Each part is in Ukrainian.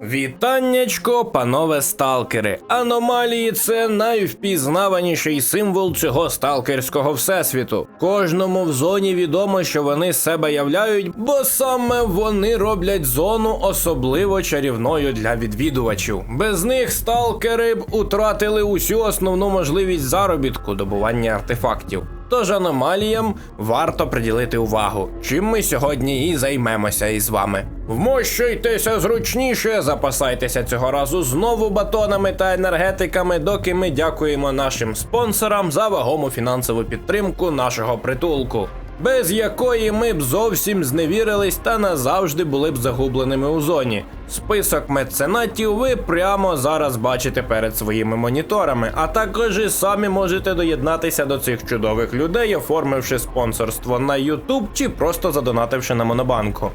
Вітаннячко, панове сталкери. Аномалії це найвпізнаваніший символ цього сталкерського всесвіту. Кожному в зоні відомо, що вони себе являють, бо саме вони роблять зону особливо чарівною для відвідувачів. Без них сталкери б утратили усю основну можливість заробітку добування артефактів. Тож аномаліям варто приділити увагу, чим ми сьогодні і займемося із вами. Вмощуйтеся зручніше, запасайтеся цього разу знову батонами та енергетиками, доки ми дякуємо нашим спонсорам за вагому фінансову підтримку нашого притулку, без якої ми б зовсім зневірились та назавжди були б загубленими у зоні. Список меценатів ви прямо зараз бачите перед своїми моніторами, а також і самі можете доєднатися до цих чудових людей, оформивши спонсорство на YouTube чи просто задонативши на Монобанку.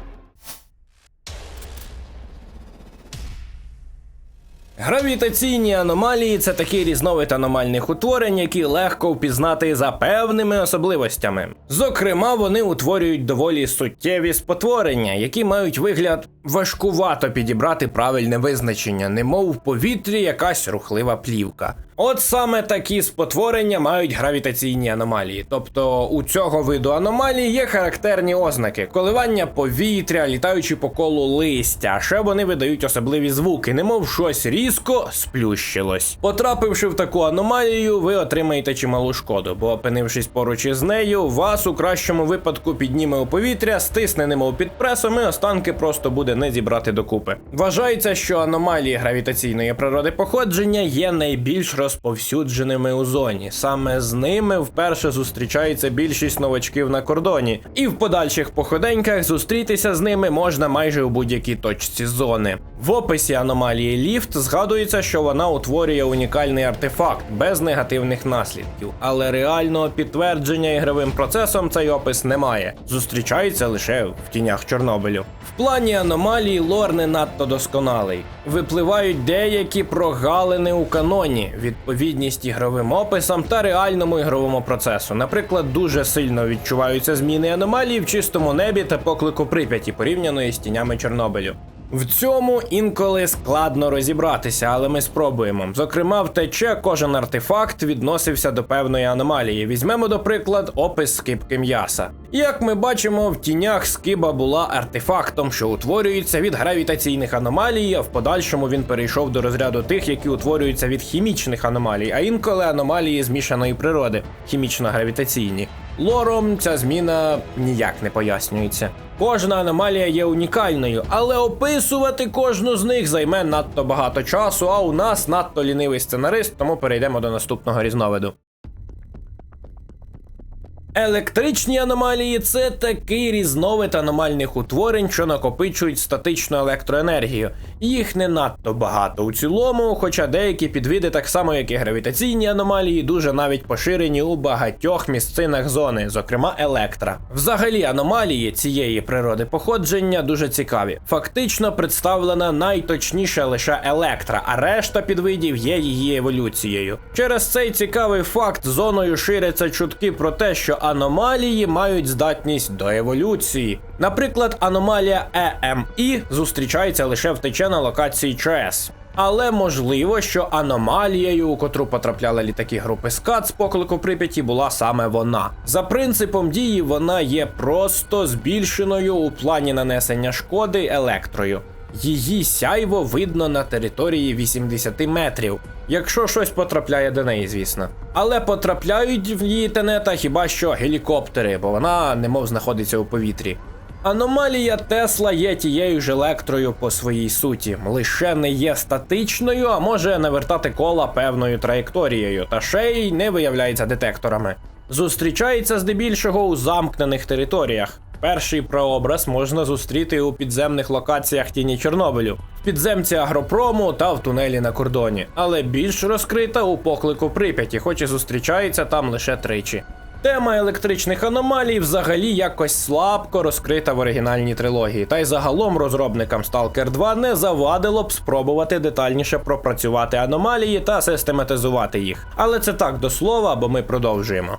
Гравітаційні аномалії це такий різновид аномальних утворень, які легко впізнати за певними особливостями. Зокрема, вони утворюють доволі суттєві спотворення, які мають вигляд важкувато підібрати правильне визначення, немов в повітрі якась рухлива плівка. От саме такі спотворення мають гравітаційні аномалії. Тобто у цього виду аномалій є характерні ознаки: коливання повітря, літаючи по колу листя, ще вони видають особливі звуки, немов щось різко сплющилось. Потрапивши в таку аномалію, ви отримаєте чималу шкоду, бо опинившись поруч із нею, вас у кращому випадку підніме у повітря, стисне немов під пресом, і останки просто буде не зібрати докупи. Вважається, що аномалії гравітаційної природи походження є найбільш розповсюдженими у зоні. Саме з ними вперше зустрічається більшість новачків на кордоні, і в подальших походеньках зустрітися з ними можна майже у будь-якій точці зони. В описі аномалії ліфт згадується, що вона утворює унікальний артефакт без негативних наслідків, але реального підтвердження ігровим процесом цей опис не має. Зустрічається лише в тінях Чорнобилю. В плані аномалії лор не надто досконалий. Випливають деякі прогалини у каноні, відповідність ігровим описам та реальному ігровому процесу. Наприклад, дуже сильно відчуваються зміни аномалії в чистому небі та поклику Прип'яті порівняно із тінями Чорнобилю. В цьому інколи складно розібратися, але ми спробуємо. Зокрема, в ТЧ кожен артефакт відносився до певної аномалії. Візьмемо, до приклад, опис скибки м'яса. Як ми бачимо, в тінях скиба була артефактом, що утворюється від гравітаційних аномалій, а в подальшому він перейшов до розряду тих, які утворюються від хімічних аномалій, а інколи аномалії змішаної природи, хімічно-гравітаційні. Лором ця зміна ніяк не пояснюється. Кожна аномалія є унікальною, але описувати кожну з них займе надто багато часу, а у нас надто лінивий сценарист, тому перейдемо до наступного різновиду. Електричні аномалії це такий різновид аномальних утворень, що накопичують статичну електроенергію. Їх не надто багато у цілому, хоча деякі підвиди, так само як і гравітаційні аномалії, дуже навіть поширені у багатьох місцинах зони, зокрема електра. Взагалі, аномалії цієї природи походження дуже цікаві. Фактично представлена найточніше лише електра, а решта підвидів є її еволюцією. Через цей цікавий факт зоною ширяться чутки про те, що аномалії мають здатність до еволюції. Наприклад, аномалія EMI зустрічається лише втече на локації ЧС. Але можливо, що аномалією, у котру потрапляли літаки групи СКАТ з поклику Прип'яті, була саме вона. За принципом дії вона є просто збільшеною у плані нанесення шкоди електрою. Її сяйво видно на території 80 метрів, якщо щось потрапляє до неї, звісно. Але потрапляють в її тенета хіба що гелікоптери, бо вона немов знаходиться у повітрі. Аномалія Тесла є тією ж електрою по своїй суті, лише не є статичною, а може навертати кола певною траєкторією, та ще й не виявляється детекторами. Зустрічається здебільшого у замкнених територіях. Перший прообраз можна зустріти у підземних локаціях тіні Чорнобилю, в підземці агропрому та в тунелі на кордоні, але більш розкрита у поклику Прип'яті, хоч і зустрічається там лише тричі. Тема електричних аномалій взагалі якось слабко розкрита в оригінальній трилогії, та й загалом розробникам Stalker 2 не завадило б спробувати детальніше пропрацювати аномалії та систематизувати їх. Але це так до слова, бо ми продовжуємо.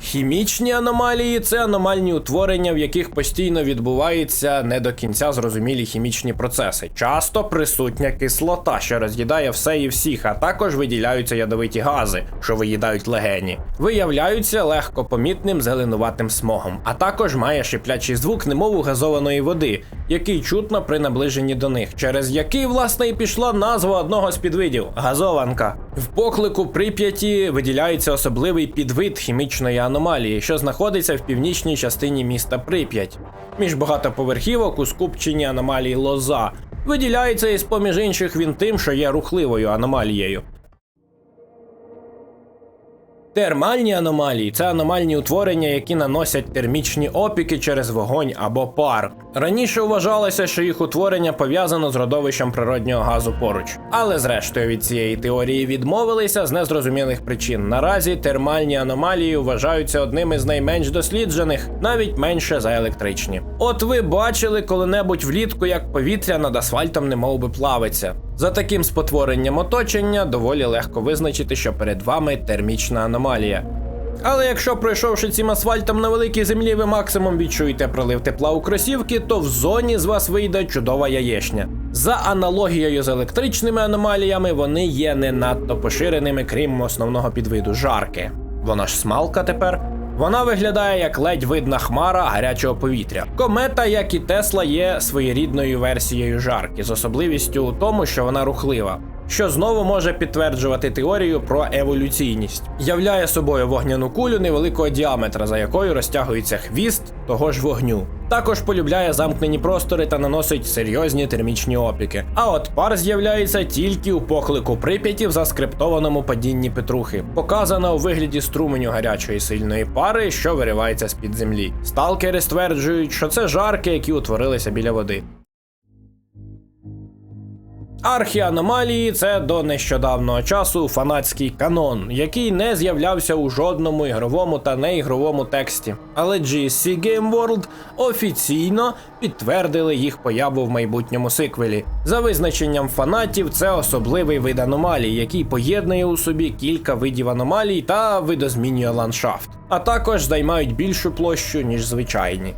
Хімічні аномалії це аномальні утворення, в яких постійно відбуваються не до кінця зрозумілі хімічні процеси. Часто присутня кислота, що роз'їдає все і всіх, а також виділяються ядовиті гази, що виїдають легені. Виявляються легко помітним зеленуватим смогом, а також має шиплячий звук, немов у газованої води, який чутно при наближенні до них, через який, власне, і пішла назва одного з підвидів газованка. В поклику Прип'яті виділяється особливий підвид хімічної аномалії, що знаходиться в північній частині міста Прип'ять. Між багатоповерхівок у скупченні аномалії лоза. Виділяється із поміж інших він тим, що є рухливою аномалією. Термальні аномалії це аномальні утворення, які наносять термічні опіки через вогонь або пар. Раніше вважалося, що їх утворення пов'язано з родовищем природнього газу поруч, але зрештою від цієї теорії відмовилися з незрозумілих причин. Наразі термальні аномалії вважаються одними з найменш досліджених, навіть менше за електричні. От ви бачили коли-небудь влітку, як повітря над асфальтом немов би плавиться. За таким спотворенням оточення доволі легко визначити, що перед вами термічна аномалія. Але якщо пройшовши цим асфальтом на великій землі, ви максимум відчуєте пролив тепла у кросівки, то в зоні з вас вийде чудова яєчня. За аналогією з електричними аномаліями, вони є не надто поширеними, крім основного підвиду жарки. Вона ж смалка тепер. Вона виглядає як ледь видна хмара гарячого повітря. Комета, як і Тесла, є своєрідною версією жарки, з особливістю у тому, що вона рухлива. Що знову може підтверджувати теорію про еволюційність, являє собою вогняну кулю невеликого діаметра, за якою розтягується хвіст того ж вогню. Також полюбляє замкнені простори та наносить серйозні термічні опіки. А от пар з'являється тільки у поклику прип'яті в заскриптованому падінні Петрухи, показана у вигляді струменю гарячої сильної пари, що виривається з під землі. Сталкери стверджують, що це жарки, які утворилися біля води. Архіаномалії це до нещодавнього часу фанатський канон, який не з'являвся у жодному ігровому та неігровому тексті. Але GSC Game World офіційно підтвердили їх появу в майбутньому сиквелі. За визначенням фанатів, це особливий вид аномалій, який поєднує у собі кілька видів аномалій та видозмінює ландшафт, а також займають більшу площу ніж звичайні.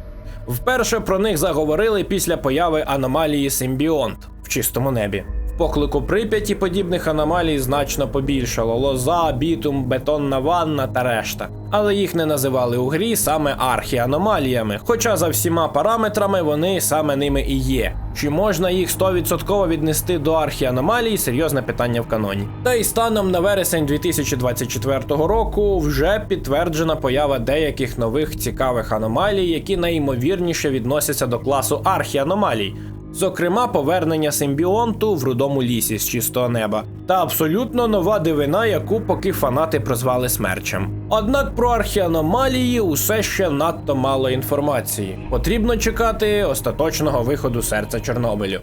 Вперше про них заговорили після появи аномалії Симбіонт в чистому небі. Поклику Прип'яті подібних аномалій значно побільшало: лоза, бітум, бетонна ванна та решта. Але їх не називали у грі саме архіаномаліями, хоча за всіма параметрами вони саме ними і є. Чи можна їх 100% віднести до архіаномалій серйозне питання в каноні. Та й станом на вересень 2024 року вже підтверджена поява деяких нових цікавих аномалій, які найімовірніше відносяться до класу архіаномалій. Зокрема, повернення симбіонту в рудому лісі з чистого неба, та абсолютно нова дивина, яку поки фанати прозвали смерчем. Однак про архіаномалії усе ще надто мало інформації. Потрібно чекати остаточного виходу серця Чорнобилю.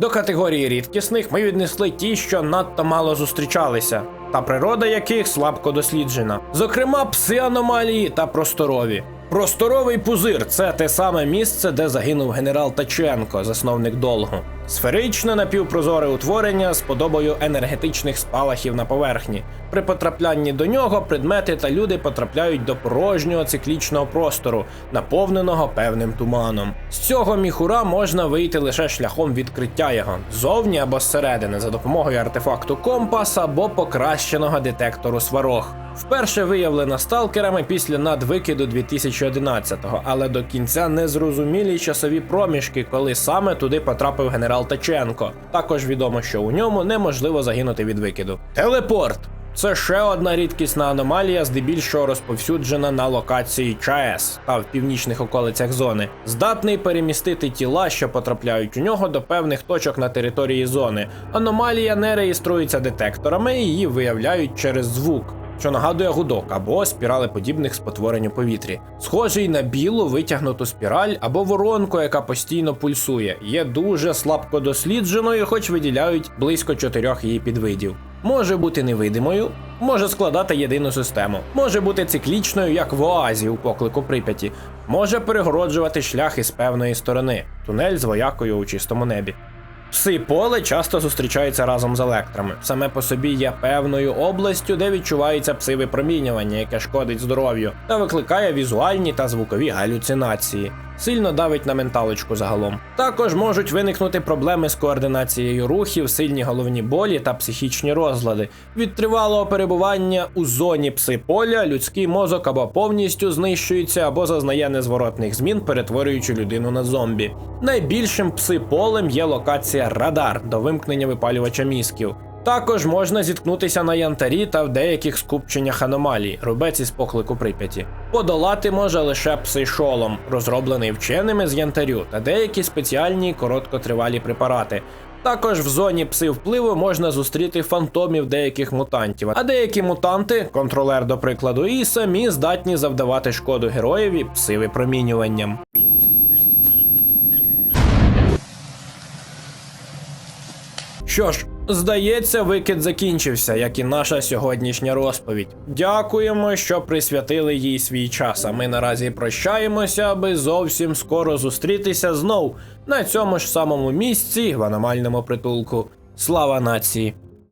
До категорії рідкісних ми віднесли ті, що надто мало зустрічалися, та природа яких слабко досліджена, зокрема пси-аномалії та просторові. Просторовий пузир це те саме місце, де загинув генерал Таченко, засновник долгу. Сферичне напівпрозоре утворення з подобою енергетичних спалахів на поверхні. При потраплянні до нього предмети та люди потрапляють до порожнього циклічного простору, наповненого певним туманом. З цього міхура можна вийти лише шляхом відкриття його ззовні або зсередини за допомогою артефакту компас або покращеного детектору сварог. Вперше виявлена сталкерами після надвикиду 2011-го, але до кінця незрозумілі часові проміжки, коли саме туди потрапив генерал Таченко. Також відомо, що у ньому неможливо загинути від викиду. Телепорт. Це ще одна рідкісна аномалія, здебільшого розповсюджена на локації ЧАЕС та в північних околицях зони, здатний перемістити тіла, що потрапляють у нього до певних точок на території зони. Аномалія не реєструється детекторами, її виявляють через звук що нагадує гудок або спірали подібних спотворень у повітрі. Схожий на білу витягнуту спіраль або воронку, яка постійно пульсує, є дуже слабко дослідженою, хоч виділяють близько чотирьох її підвидів. Може бути невидимою, може складати єдину систему, може бути циклічною, як в оазі у поклику Прип'яті, може перегороджувати шлях із певної сторони, тунель з воякою у чистому небі. Пси поле часто зустрічаються разом з електрами. Саме по собі є певною областю, де відчувається псивипромінювання, яке шкодить здоров'ю, та викликає візуальні та звукові галюцинації. Сильно давить на менталочку загалом. Також можуть виникнути проблеми з координацією рухів, сильні головні болі та психічні розлади. Від тривалого перебування у зоні пси-поля людський мозок або повністю знищується, або зазнає незворотних змін, перетворюючи людину на зомбі. Найбільшим пси-полем є локація Радар до вимкнення випалювача мізків. Також можна зіткнутися на янтарі та в деяких скупченнях аномалій, рубець із поклику Прип'яті. Подолати може лише псишолом, розроблений вченими з янтарю, та деякі спеціальні короткотривалі препарати. Також в зоні пси впливу можна зустріти фантомів деяких мутантів, а деякі мутанти, контролер до прикладу, і самі здатні завдавати шкоду героєві псивипромінюванням. Що ж, здається, викид закінчився, як і наша сьогоднішня розповідь. Дякуємо, що присвятили їй свій час. А ми наразі прощаємося, аби зовсім скоро зустрітися знов на цьому ж самому місці в аномальному притулку. Слава нації!